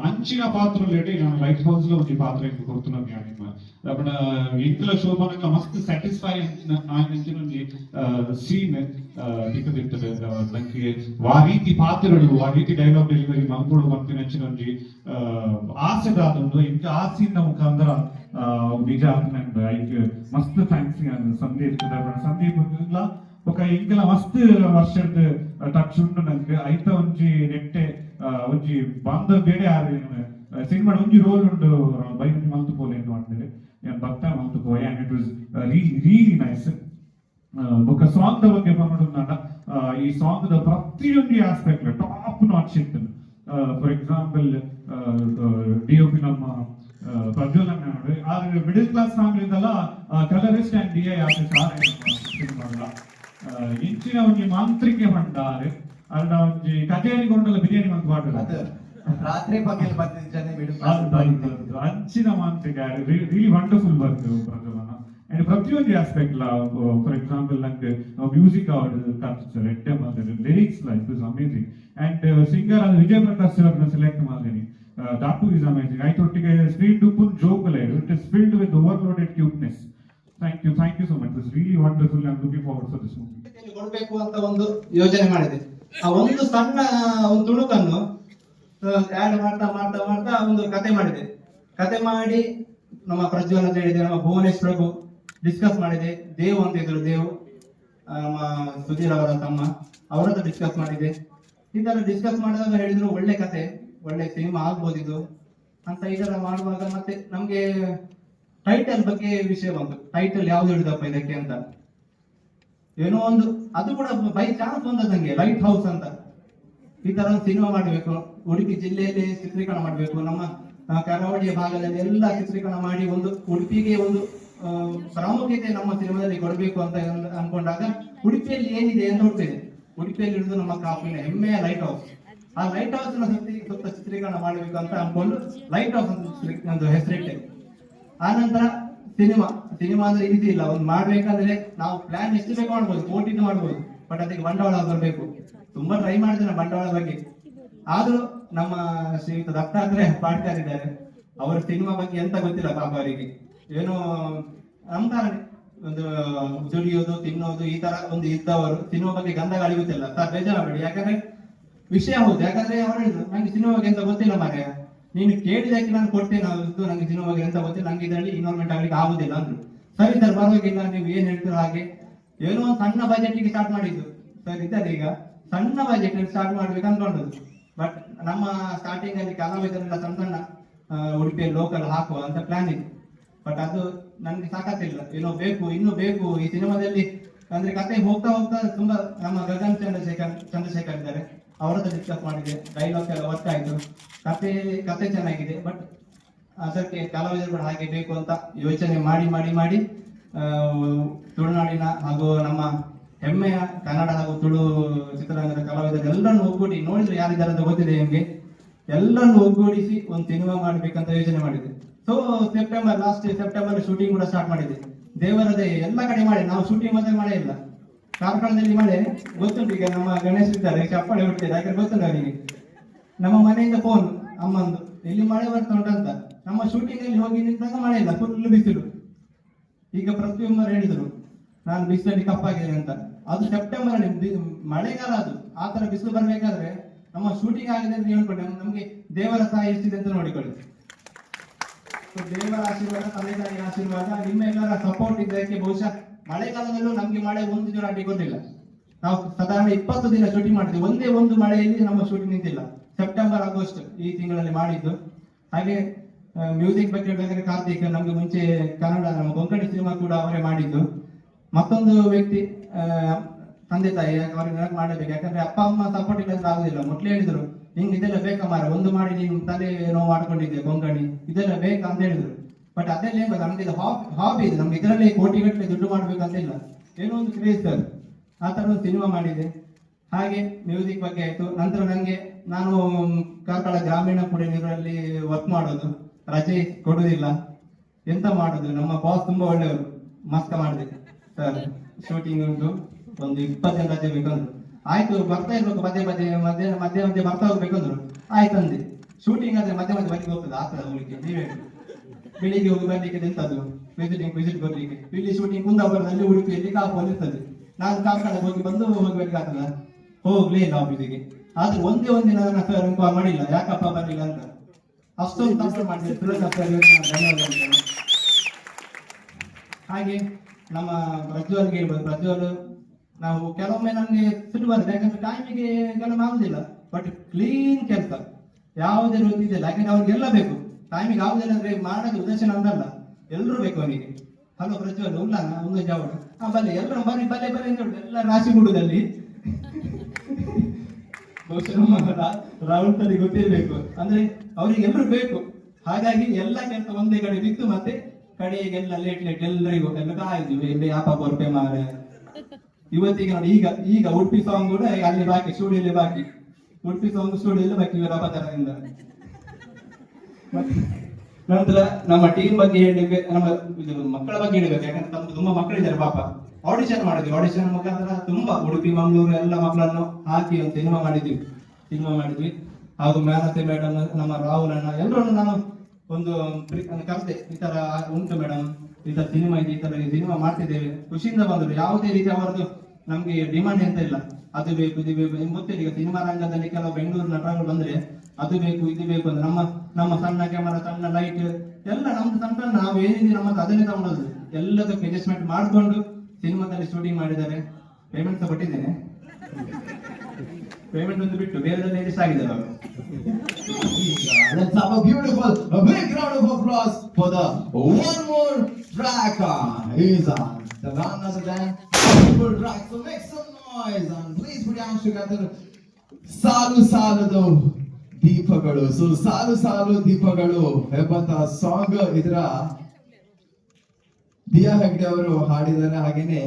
ಅಂಚಿನ పాత్రలు ಲೇಟೆ లైట్ ಲೈಟ್ ಹೌಸ್ లో ಒಂದು ಪಾತ್ರ ಎಂದು ಕೊಡ್తున్నాను ఆయన అప్పుడు ఇంట్లో శోభనంగా మస్త్ సాటిస్ఫై ఆయన నుంచి సీన్ దిక్కదిత్తడు దానికి ఆ రీతి పాత్రలు ఆ రీతి డైలాగ్ డెలివరీ మనకుడు మనకి నచ్చిన ఆశ దాతంలో ఇంకా ఆ సీన్ ನಮ್ಗೆ ಅಂದ್ರೆ ವಿಜಾತ್ ಅಂಡ್ ಐಕ್ ಮಸ್ತ್ ಥ್ಯಾಂಕ್ಸ್ ಸಂದೀಪ್ ಸಂದೀಪ್ ಬೊಕ ಎಂಕಲ ಮಸ್ತ್ ವರ್ಷದ ಟಚ್ ಉಂಡು ನಂಗೆ ಐತ ಒಂಜಿ ನೆಟ್ಟೆ ಒಂಜಿ ಬಾಂಧವ್ ಬೇರೆ ಯಾರು ಸಿನಿಮಾ ಒಂಜಿ ರೋಲ್ ಉಂಡು ಬೈ ಒಂಜಿ ಮಲ್ತು ಪೋಲೆ ಎಂದು ಮಾಡ್ತಾರೆ ನಾನು ಭಕ್ತ ಮಲ್ತು ಪೋಯ and it was really really nice ಬೊಕ ಸಾಂಗ್ ದ ಬಗ್ಗೆ ಬಂದು ಈ ಸಾಂಗ್ ದ ಪ್ರತಿಯೊಂದು ಆಸ್ಪೆಕ್ಟ್ ಟಾಪ್ ನಾಚ್ ಇತ್ತು ಫಾರ್ ಎಕ್ಸಾಂಪಲ್ ಡಿ ನಮ್ಮ ಪ್ರಜ್ವಲನ್ ಆ ಮಿಡಲ್ ಕ್ಲಾಸ್ ಫ್ಯಾಮಿಲಿ ಇದಲ್ಲ colourist and D I office cinema ಇಂಚಿನ ಒಂಜಿ ಮಾಂತ್ರಿಕೆ ಪಂಡಾರೆ ಅರ್ಡ ಒಂಜಿ ಕಚೇರಿ ಕೊಂಡಲ್ಲ ಬಿರಿಯಾನಿ ಮಂತ್ ಅದು ಮಾಡ್ತಾರೆ ರಾತ್ರಿ ಬಗ್ಗೆ ಬಂದಿದ್ದ ಜನ ಮಿಡಲ್ ಅದು ಅಂಚಿನ ಮಾಂತ್ರಿಕ ರಿಯಲಿ ವಂಡರ್ಫುಲ್ ವರ್ಕ್ ಪ್ರಜ್ವಲನ ಅಂಡ್ ಪ್ರತಿಯೊಂದು ಆಸ್ಪೆಕ್ಟ್ ಫಾರ್ ಎಕ್ಸಾಂಪಲ್ ನಂಗೆ ಮ್ಯೂಸಿಕ್ ಅವರ್ಡ್ ಕಲ್ಚರ್ ಎಟ್ಟೆ ಮಾಡಿದ್ರೆ lyrics life is amazing and singer ಅದು ವಿಜಯ್ ಪ್ರಕಾಶ್ ಸರ್ನ ಸೆಲೆಕ್ಟ್ ಮಾಡಿದೀನಿ. ದಟ್ ಇಸ್ ಅಮೇಸಿಂಗ್ ಆಯ್ತೊಟ್ಟಿಗೆ screen full joke it is filled with overloaded cuteness thank you thank you so much is really wonderful am looking forward for this movie ಕೊಡಬೇಕು ಅಂತ ಒಂದು ಯೋಜನೆ ಮಾಡಿದೆ. ಆ ಒಂದು ಸಣ್ಣ, ಒಂದು ತುಣುಕನ್ನು ಆಡ್ ಮಾಡ್ತಾ ಮಾಡ್ತಾ ಮಾಡ್ತಾ ಒಂದು ಕತೆ ಮಾಡಿದೆ. ಕತೆ ಮಾಡಿ, ನಮ್ಮ ಪ್ರಜ್ವಲ್ ಅಂತ ಹೇಳಿದೆ ನಮ್ಮ ಭುವನೇಶ್ ಪ್ರಭು ಡಿಸ್ಕಸ್ ಮಾಡಿದೆ. ದೇವ್ ಅಂತ ಇದ್ರು, ದೇವ್ ಸುಧೀರ್ ಅವರ ತಮ್ಮ, ಅವರ ಹತ್ರ ಡಿಸ್ಕಸ್ ಮಾಡಿದೆ. ಈ ತರ ಡಿಸ್ಕಸ್ ಮಾಡಿದಾಗ ಹೇಳಿದ್ರು, ಒಳ್ಳೆ ಕತೆ, ಒಳ್ಳೆ ಸಿನಿಮಾ ಆಗ್ಬೋದಿದು ಅಂತ ಈ ತರ ಮಾಡುವಾಗ ಮತ್ತೆ ನಮ್ಗೆ ಟೈಟಲ್ ಬಗ್ಗೆ ವಿಷಯ ಬಂತು. ಟೈಟಲ್ ಯಾವ್ದು ಹಿಡಿದಪ್ಪ ಇದಕ್ಕೆ ಅಂತ. ಏನೋ ಒಂದು, ಅದು ಕೂಡ ಬೈ ಚಾನ್ಸ್ ಬಂದದಂಗೆ ಲೈಟ್ ಹೌಸ್ ಅಂತ. ಈ ತರ ಸಿನಿಮಾ ಮಾಡಬೇಕು, ಉಡುಪಿ ಜಿಲ್ಲೆಯಲ್ಲಿ ಚಿತ್ರೀಕರಣ ಮಾಡಬೇಕು, ನಮ್ಮ ಕರಾವಳಿಯ ಭಾಗದಲ್ಲಿ ಎಲ್ಲ ಚಿತ್ರೀಕರಣ ಮಾಡಿ ಒಂದು, ಉಡುಪಿಗೆ ಒಂದು ಪ್ರಾಮುಖ್ಯತೆ ನಮ್ಮ ಸಿನಿಮಾದಲ್ಲಿ ಕೊಡಬೇಕು ಅಂತ ಅನ್ಕೊಂಡಾಗ ಉಡುಪಿಯಲ್ಲಿ ಏನಿದೆ ಅಂತ ನೋಡ್ತೇನೆ. ಉಡುಪಿಯಲ್ಲಿ ಇರುವುದು ನಮ್ಮ ಕಾಪಿನ ಹೆಮ್ಮೆಯ ಲೈಟ್ ಹೌಸ್ ಆ ಲೈಟ್ ಹೌಸ್ನ ಸುತ್ತ ಚಿತ್ರೀಕರಣ ಮಾಡಬೇಕು ಅಂತ ಅನ್ಕೊಂಡು ಲೈಟ್ ಹೌಸ್ ಅಂತ ಹೆಸರಿಟ್ಟೆ. ಆ ನಂತರ ಸಿನಿಮಾ. ಸಿನಿಮಾ ಅಂದ್ರೆ ಈಸಿ ಇಲ್ಲ. ಒಂದು ಮಾಡ್ಬೇಕಂದ್ರೆ ನಾವು ಪ್ಲಾನ್ ಎಷ್ಟು ಬೇಕು ಮಾಡ್ಬೋದು. ಕೋಟಿನ ಮಾಡ್ಬೋದು. ಬಟ್ ಅದಕ್ಕೆ ಬಂಡವಾಳ ಬರಬೇಕು ತುಂಬಾ ಟ್ರೈ ಮಾಡಿದ್ರೆ ಬಂಡವಾಳ ಬಗ್ಗೆ. ಆದ್ರೂ ನಮ್ಮ ಶ್ರೀಯುತ ದತ್ತಾತ್ರೇಯ ಪಾಡ್ಕರ್ ಇದ್ದಾರೆ. ಅವರ ಸಿನಿಮಾ ಬಗ್ಗೆ ಎಂತ ಗೊತ್ತಿಲ್ಲ ಪಾಪ ಅವರಿಗೆ. ಏನೋ ತರನೇ ಒಂದು ದುಡಿಯೋದು ತಿನ್ನೋದು, ಈ ತರ ಒಂದು ಇದ್ದವರು ತಿನ್ನುವ ಬಗ್ಗೆ ಗಂಧ ಗಾಳಿ ಗೊತ್ತಿಲ್ಲ ಸರ್ ಬೇಜಾರಾಗಬೇಡಿ. ಯಾಕಂದ್ರೆ ವಿಷಯ ಹೌದು. ಯಾಕಂದ್ರೆ ಅವ್ರು ಹೇಳಿದ್ರು, ನಂಗೆ ತಿನ್ನುವ ಬಗ್ಗೆ ಅಂತ ಗೊತ್ತಿಲ್ಲ ಮಾರೆ ನೀನು ಕೇಳಿದಕ್ಕೆ ನಾನು ಕೊಡ್ತೇನೆ ಅವ್ರದ್ದು ನಂಗೆ ತಿನ್ನುವ ಬಗ್ಗೆ ಅಂತ ಗೊತ್ತಿಲ್ಲ. ನಂಗೆ ಇದರಲ್ಲಿ ಇನ್ವಾಲ್ವ್ಮೆಂಟ್ ಆಗ್ಲಿಕ್ಕೆ ಆಗುದಿಲ್ಲ, ಅಂದ್ರು. ಸರಿ ಸರ್ ಪರವಾಗಿಲ್ಲ ನೀವು ಏನ್ ಹೇಳ್ತೀರೋ ಹಾಗೆ. ಏನೋ ಒಂದು ಸಣ್ಣ ಬಜೆಟ್ಗೆ ಸ್ಟಾರ್ಟ್ ಮಾಡಿದ್ದು. ಸರ್ ಇದ್ದಾರೆ ಈಗ. ಸಣ್ಣ ಬಜೆಟ್ ಸ್ಟಾರ್ಟ್ ಮಾಡ್ಬೇಕು ಅನ್ಕೊಂಡದ್ದು ಬಟ್ ನಮ್ಮ ಸ್ಟಾರ್ಟಿಂಗ್ ಅಲ್ಲಿ ಕಲಾವಿದರೆಲ್ಲ ಸಣ್ಣ ಸಣ್ಣ ಉಡುಪಿಯಲ್ಲಿ ಲೋಕಲ್ ಹಾಕುವ ಅಂತ ಪ್ಲಾನ್ ಇತ್ತು ಬಟ್ ಅದು ನನ್ಗೆ ಸಾಕಾಗ್ತಿಲ್ಲ ಏನೋ ಬೇಕು, ಇನ್ನೂ ಬೇಕು. ಈ ಸಿನಿಮಾದಲ್ಲಿ ಅಂದ್ರೆ ಕತೆ ಹೋಗ್ತಾ ಹೋಗ್ತಾ ತುಂಬಾ ನಮ್ಮ ಗಗನ್ ಚಂದ್ರಶೇಖರ್ ಚಂದ್ರಶೇಖರ್ ಇದ್ದಾರೆ. ಅವರತ್ರ ಡಿಸ್ಕಸ್ ಮಾಡಿದೆ. ಡೈಲಾಗ್ ಎಲ್ಲ ವರ್ಕ್ ಆಯ್ತು ಕತೆ ಕತೆ ಚೆನ್ನಾಗಿದೆ. ಬಟ್ ಅದಕ್ಕೆ ಕಲಾವಿದರು ಹಾಗೆ ಬೇಕು ಅಂತ ಯೋಚನೆ ಮಾಡಿ ಮಾಡಿ ಮಾಡಿ ತುಳುನಾಡಿನ ಹಾಗೂ ನಮ್ಮ ಹೆಮ್ಮೆಯ ಕನ್ನಡ ಹಾಗೂ ತುಳು ಚಿತ್ರರಂಗದ ಕಲಾವಿದರು ಎಲ್ಲರನ್ನು ಒಗ್ಗೂಡಿ ನೋಡಿದ್ರೆ ಯಾರಿದ್ದಾರೆ ಅಂತ ಗೊತ್ತಿದೆ ಹೆಂಗೆ? ಎಲ್ಲರನ್ನು ಒಗ್ಗೂಡಿಸಿ ಒಂದು ಸಿನಿಮಾ ಮಾಡ್ಬೇಕಂತ ಯೋಚನೆ ಮಾಡಿದೆ so September last September shooting ಕೂಡ ಸ್ಟಾರ್ಟ್ ಮಾಡಿದೆ ದೇವರದೇ ಎಲ್ಲ ಕಡೆ ಮಾಡಿ. ನಾವು ಶೂಟಿಂಗ್ ಮಾತ್ರ ಮಳೆ ಇಲ್ಲ. ಕಾರ್ಕಳದಲ್ಲಿ ಮಳೆ ಗೊತ್ತುಂಟು ಈಗ ನಮ್ಮ ಗಣೇಶ್ ಇದ್ದಾರೆ, ಚಪ್ಪಾಳೆ ಹುಟ್ಟಿದೆ. ಯಾಕಂದ್ರೆ ಗೊತ್ತಿಲ್ಲ ಅವರಿಗೆ ನಮ್ಮ ಮನೆಯಿಂದ ಫೋನ್ ಅಮ್ಮಂದು. ಇಲ್ಲಿ ಮಳೆ ಬರ್ತಾ ಅಂತ. ನಮ್ಮ ಶೂಟಿಂಗ್ ಅಲ್ಲಿ ಹೋಗಿ ನಿಂತಾಗ ಮಳೆ ಇಲ್ಲ ಫುಲ್ ಬಿಸಿಲು. ಈಗ ಪ್ರತಿಯೊಬ್ಬರು ಹೇಳಿದ್ರು, ನಾನು ಬಿಸಿಲಲ್ಲಿ ಕಪ್ಪಾಗಿದೆ ಅಂತ. ಅದು ಸೆಪ್ಟೆಂಬರ್ ಅಲ್ಲಿ ಮಳೆಗಾಲ ಅದು. ಆ ತರ ಬಿಸಿಲು ಬರ್ಬೇಕಾದ್ರೆ ನಮ್ಮ ಶೂಟಿಂಗ್ ಆಗಿದೆ ಅಂತ ಹೇಳ್ಕೊಂಡೆ ನಮ್ಗೆ ದೇವರ ಸಹಾಯ ಎಷ್ಟಿದೆ ಅಂತ ನೋಡಿಕೊಳ್ಳಿ. ದೇವರ ಆಶೀರ್ವಾದ ತಂದೆ ತಾಯಿಯ ಆಶೀರ್ವಾದ ನಿಮ್ಮೆಲ್ಲರ ಸಪೋರ್ಟ್ ಇದ್ದಕ್ಕೆ ಬಹುಶಃ ಮಳೆಗಾಲದಲ್ಲೂ ನಮ್ಗೆ ಮಳೆ ಒಂದು ದಿನ ಅಡ್ಡಿಗೊಂಡಿಲ್ಲ ನಾವು ಸಾಧಾರಣ ಇಪ್ಪತ್ತು ದಿನ ಶೂಟಿಂಗ್ ಮಾಡಿದ್ವಿ. ಒಂದೇ ಒಂದು ಮಳೆಯಲ್ಲಿ ನಮ್ಮ ಶೂಟಿಂಗ್ ನಿಂತಿಲ್ಲ. ಸೆಪ್ಟೆಂಬರ್ ಆಗಸ್ಟ್ ಈ ತಿಂಗಳಲ್ಲಿ ಮಾಡಿದ್ದು. ಹಾಗೆ ಮ್ಯೂಸಿಕ್ ಬಗ್ಗೆ ಬೇಕಾದ್ರೆ ಕಾರ್ತಿಕ್ ನಮ್ಗೆ ಮುಂಚೆ ಕನ್ನಡ, ನಮ್ಮ ಕೊಂಕಣಿ ಸಿನಿಮಾ ಕೂಡ ಅವರೇ ಮಾಡಿದ್ದು. ಮತ್ತೊಂದು ವ್ಯಕ್ತಿ ತಂದೆ ತಾಯಿ ಅವ್ರಿಗೆ ಮಾಡಬೇಕು. ಯಾಕಂದ್ರೆ ಅಪ್ಪ, ಅಮ್ಮ ಸಪೋರ್ಟ್ ಇಲ್ಲ ಆಗುದಿಲ್ಲ. ಮೊದಲೇ ಹೇಳಿದ್ರು ನಿಂಗೆ ಇದೆಲ್ಲ ಬೇಕಾ ಮಾರ? ಒಂದು ಮಾಡಿ ನೀನು ತಲೆ ನೋವು ಮಾಡ್ಕೊಂಡಿದ್ದೆ ಕೊಂಕಣಿ ಇದೆಲ್ಲ ಬೇಕಾ ಅಂತ ಹೇಳಿದ್ರು. ಬಟ್ ಅದೆಲ್ಲ ಏನ್ ಗೊತ್ತಾ, ನಮ್ಗೆ ಇದು ಹಾಬಿ ಇದೆ. ನಮ್ಗೆ ಇದರಲ್ಲಿ ಕೋಟಿ ಗಟ್ಟಲೆ ದುಡ್ಡು ಮಾಡ್ಬೇಕು ಅಂತ ಇಲ್ಲ. ಏನೋ ಒಂದು ಕ್ರೇಜ್ ಸರ್ ಆ ಥರ ಒಂದು ಸಿನಿಮಾ ಮಾಡಿದೆ. ಹಾಗೆ ಮ್ಯೂಸಿಕ್ ಬಗ್ಗೆ ಆಯ್ತು. ನಂತರ ನನಗೆ ನಾನು ಕಾರ್ಕಳ ಗ್ರಾಮೀಣ ಕುಡಿಯಲ್ಲಿ ವರ್ಕ್ ಮಾಡೋದು. ರಜೆ ಕೊಡುವುದಿಲ್ಲ ಎಂತ ಮಾಡುದು? ನಮ್ಮ ಬಾಸ್ ತುಂಬಾ ಒಳ್ಳೆಯವರು. ಮಸ್ತ ಮಾಡಿದೆ ಸರ್ ಶೂಟಿಂಗ್ ಉಂಟು. ಒಂದು ಇಪ್ಪತ್ತು ಜನ ರಜೆ ಬೇಕಂದ್ರು. ಆಯ್ತು ಬರ್ತಾ ಇರ್ಬೇಕು ಮಧ್ಯೆ ಮಧ್ಯೆ ಮಧ್ಯೆ ಮಧ್ಯೆ ಮಧ್ಯೆ ಬರ್ತಾ ಹೋಗ್ಬೇಕಂದ್ರು ಆಯ್ತು ಅಂದೆ. ಶೂಟಿಂಗ್ ಆದ್ರೆ ಮಧ್ಯೆ ಮಧ್ಯೆ ಬಗ್ಗೆ ಹೋಗ್ತದೆ ಆಗ್ತದೆ ಹೋಗ್ಲಿಕ್ಕೆ ನೀವೇ. ಬೆಳಿಗ್ಗೆ ಹೋಗಿ ಬರ್ಲಿಕ್ಕೆ ಎಂತದ್ದು ವಿಸಿಟಿಂಗ್ ವಿಸಿಟ್ ಬರ್ಲಿಕ್ಕೆ. ಇಲ್ಲಿ ಶೂಟಿಂಗ್ ಕುಂದಾಪುರದಲ್ಲಿ ಉಡುಪಿಯಲ್ಲಿ ಕಾಪಲ್ಲಿ ಇರ್ತದೆ. ನಾನು ಕಾಪಾಡ ಹೋಗಿ ಬಂದು ಹೋಗ್ಬೇಕಾಗ್ತದ ಹೋಗ್ಲೇ ನಾವು ಆದ್ರೆ ಒಂದೇ ಒಂದಿನ ನನ್ನ ಕಾಲ್ ಮಾಡಿಲ್ಲ. ಯಾಕಪ್ಪ ಬರ್ಲಿಲ್ಲ ಅಂತ. ಅಷ್ಟೊಂದು ತಪ್ಪು ಮಾಡಿದೆ ಸುರೇಂದ್ರ ಸರ್ ಇವತ್ತು ಧನ್ಯವಾದ ಹಾಗೆ ನಮ್ಮ ಪ್ರಜ್ವಲ್ಗೆ ಹೇಳ್ಬೋದು. ಪ್ರಜ್ವಲ್ ನಾವು ಕೆಲವೊಮ್ಮೆ ನಮ್ಗೆ ಸುಟ್ಟು ಬರ್ತದೆ ಯಾಕಂದ್ರೆ ಟೈಮಿಗೆ ಕೆಲವೊಮ್ಮೆ ಆಗುದಿಲ್ಲ ಬಟ್ ಕ್ಲೀನ್ ಕೆಲಸ. ಯಾವುದೇ ರೀತಿ ಇದೆಲ್ಲ ಯಾಕಂದ್ರೆ ಅವ್ರಿಗೆಲ್ಲ ಬೇಕು. ಟೈಮಿಗೆ ಆಗುದಿಲ್ಲ ಅಂದ್ರೆ ಮಾಡೋದು ಉದ್ದೇಶ ನಮ್ದಲ್ಲ. ಎಲ್ಲರೂ ಬೇಕು ಅವನಿಗೆ. ಹಲೋ ಪ್ರಜ್ವಲ್ ಉಲ್ಲಾನ ಒಂದು ಜಾವಡು. ಹಾ ಬಲ್ಲೆ ಎಲ್ಲರೂ ಬರ್ರಿ ಬಲ್ಲೆ ಬಲ್ಲೆ ಅಂತ ಎಲ್ಲ ರಾಶಿ ಕೂಡುದಲ್ಲಿ ರಾಹುಲ್ ಸರಿ ಗೊತ್ತಿರ್ಬೇಕು. ಅಂದ್ರೆ ಅವ್ರಿಗೆ ಎಲ್ಲರೂ ಬೇಕು. ಹಾಗಾಗಿ ಎಲ್ಲ ಕೆಲಸ ಒಂದೇ ಕಡೆ ಬಿತ್ತು ಮತ್ತೆ ಕಡೆಗೆಲ್ಲ ಲೇಟ್ ಲೇಟ್ ಎಲ್ಲರಿಗೂ ಎಲ್ಲ ಕಾಯ್ದು ಎಲ್ಲಿ ಯಾಪ ಕೊರಪೆ ಮಾರೆ ಇವತ್ತಿಗೆ ನಾನು ಈಗ ಈಗ ಉಡುಪಿ ಸಾಂಗ್ ಕೂಡ ಅಲ್ಲಿ ಬಾಕಿ ಸ್ಟುಡಿಯೋಲಿ ಬಾಕಿ. ಉಡುಪಿ ಸಾಂಗ್ ಸ್ಟುಡಿಯೋಲಿ ಬಾಕಿ ಇವರ ಅಪಚಾರದಿಂದ. ನಂತರ ನಮ್ಮ ಟೀಮ್ ಬಗ್ಗೆ ಹೇಳಬೇಕು ನಮ್ಮ ಮಕ್ಕಳ ಬಗ್ಗೆ ಹೇಳಬೇಕು, ಯಾಕಂದ್ರೆ ನಮ್ದು ತುಂಬಾ ಮಕ್ಕಳಿದ್ದಾರೆ ಪಾಪ. ಆಡಿಷನ್ ಮಾಡಿದ್ವಿ ಆಡಿಷನ್ ಮುಖಾಂತರ ತುಂಬಾ ಉಡುಪಿ ಮಂಗಳೂರು ಎಲ್ಲ ಮಕ್ಕಳನ್ನು ಹಾಕಿ ಒಂದು ಸಿನಿಮಾ ಮಾಡಿದ್ವಿ. ಸಿನಿಮಾ ಮಾಡಿದ್ವಿ. ಹಾಗೂ ಮೇನತೆ ಮೇಡಮ್ ನಮ್ಮ ರಾಹುಲ್ ಅಣ್ಣ ಎಲ್ಲರನ್ನು ನಾನು ಒಂದು ಕರೆದೆ, ಈ ತರ ಉಂಟು ಮೇಡಮ್ ಈ ತರ ಸಿನಿಮಾ ಇದೆ ಈ ತರ ಸಿನಿಮಾ ಮಾಡ್ತಿದ್ದೇವೆ. ಖುಷಿಯಿಂದ ಬಂದರು. ಯಾವುದೇ ರೀತಿ ಅವರದ್ದು ನಮ್ಗೆ ಡಿಮಾಂಡ್ ಎಂತ ಇಲ್ಲ. ಅದು ಬೇಕು ಇದು ಬೇಕು ಗೊತ್ತಿಲ್ಲ. ಈಗ ಸಿನಿಮಾ ರಂಗದಲ್ಲಿ ಕೆಲವು ಬೆಂಗಳೂರು ನಟಗಳು ಬಂದ್ರೆ ಅದು ಬೇಕು ಇದು ಬೇಕು ಅಂತ ನಮ್ಮ ನಮ್ಮ ಸಣ್ಣ ಕ್ಯಾಮರಾ ಸಣ್ಣ ಲೈಟ್ ಎಲ್ಲ ನಮ್ದು ಸಣ್ಣ ನಾವು ಏನಿದೆ ನಮ್ಮ ಅದನ್ನೇ ತಗೊಂಡೋದು ಎಲ್ಲದಕ್ಕೂ ಅಡ್ಜಸ್ಟ್ಮೆಂಟ್ ಮಾಡ್ಕೊಂಡು ಸಿನಿಮಾದಲ್ಲಿ ಶೂಟಿಂಗ್ ಮಾಡಿದ್ದಾರೆ. ಪೇಮೆಂಟ್ ಕೊಟ್ಟಿದ್ದೇನೆ. ಪೇಮೆಂಟ್ ಒಂದು ಬಿಟ್ಟು ಬೇರೆ ಅಡ್ಜಸ್ಟ್ ಆಗಿದ್ದಾರೆ ಅವರು. Let's have a beautiful, a big round of applause for the one Dragon is on. The run of the dance. People drag, so make some noise and please put your together. ಸಾಲು ಸಾಲದು ದೀಪಗಳು so ಸಾಲು ಸಾಲು ದೀಪಗಳು ಎಂಬಂತ song ಇದರ ದಿಯಾ ಹೆಗ್ಡೆ ಅವರು ಹಾಡಿದ್ದಾರೆ. ಹಾಗೇನೆ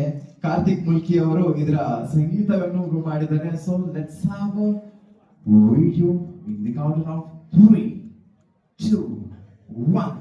ಕಾರ್ತಿಕ್ ಮುಲ್ಕಿ ಅವರು ಇದರ ಸಂಗೀತವನ್ನು ಮಾಡಿದ್ದಾರೆ. So let's have video in the count of 3 2 1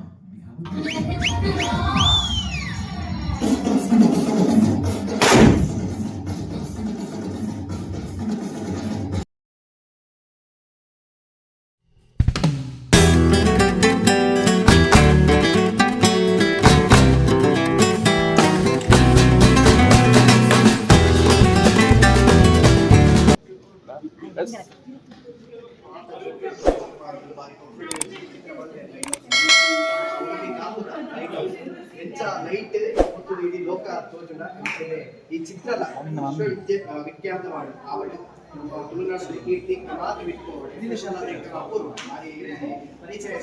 ಪರಿಚಯ